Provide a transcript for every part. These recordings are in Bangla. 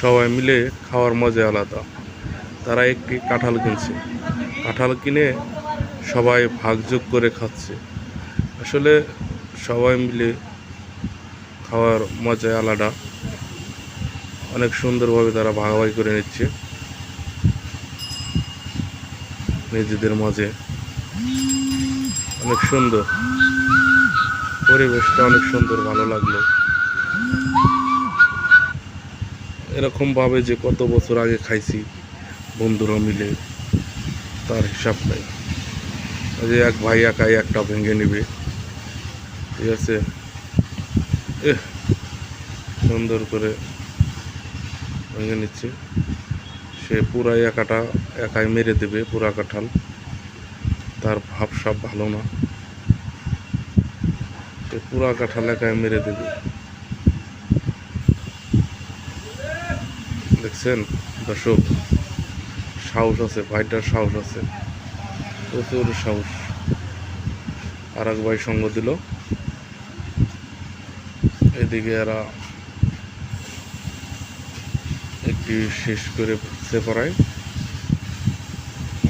সবাই মিলে খাওয়ার মজা আলাদা। তারা একটি কাঁঠাল কিনছে। কাঁঠাল কিনে সবাই ভাগযোগ করে খাচ্ছে। আসলে সবাই মিলে খাওয়ার মজা আলাদা। অনেক সুন্দরভাবে তারা ভাগাভাগি করে নিচ্ছে। নিজেদের মাঝে। অনেক সুন্দর। পরিবেশটা অনেক সুন্দর, ভালো লাগল। এরকম ভাবে যে কত বছর আগে খাইছি, বন্ধুরা মিলে, তার হিসাব নাই। যে এক ভাই একাই একটা ভেঙে নেবে, ঠিক আছে? সুন্দর করে ভেঙে নিচ্ছে। সে পুরাই একাটা, একাই মেরে দেবে পুরা কাঁঠাল। তার ভাব সাব ভালো না। সে পুরা কাঁঠাল একাই মেরে দেবে। দেখছেন? দর্শক, সাহস আছে, ভাইটার সাহস আছে। প্রচুর সাহস। আর এক ভাই সঙ্গ দিল। এদিকে এরা একটি শেষ করে সেপারায়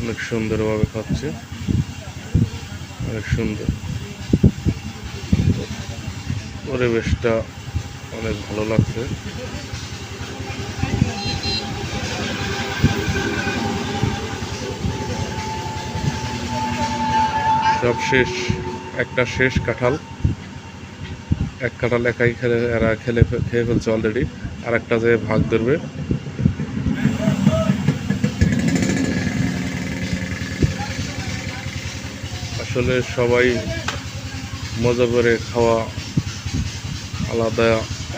অনেক সুন্দরভাবে খাচ্ছে। অনেক সুন্দর। পরিবেশটা অনেক ভালো লাগছে। সব শেষ, একটা শেষ কাঁঠাল। এক কাঁঠাল একাই খেলে, এরা খেলে, খেয়ে ফেলছে অলরেডি আর একটা যে ভাগ ধরবে। আসলে সবাই মজা করে খাওয়া আলাদা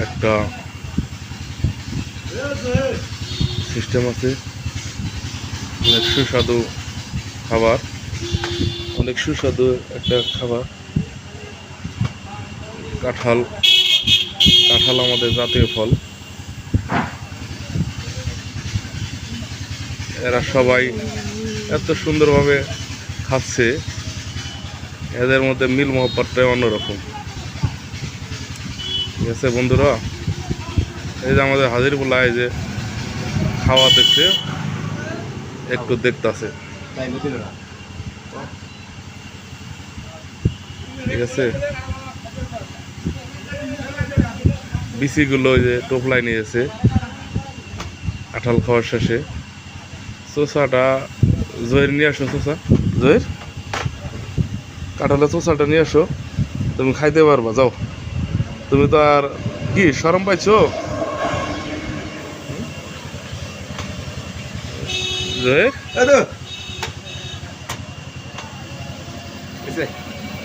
একটা সিস্টেম আছে। অনেক সুস্বাদু খাবার। অনেক সুস্বাদু একটা খাবার। কাঁঠাল। কাঁঠাল আমাদের জাতীয় ফল। এরা সবাই এত সুন্দরভাবে খাচ্ছে। এদের মধ্যে মিল মহব্বতটাই অন্যরকম। ঠিক আছে বন্ধুরা? এই যে আমাদের হাজির বলা এই যে খাওয়া দেখছে একটু দেখতাছে ঠিক আছে? বিসিগুলো ওই যে টোপলাই নিয়েছে কাঁঠাল খাওয়ার শেষে। চোষাটা জয়ের নিয়ে আসো চোষা জয়ের কাঁঠালের চোষাটা নিয়ে আসো। তুমি খাইতে পারবা যাও। তুমি তো আর কি সরম পাইছো? জয়ের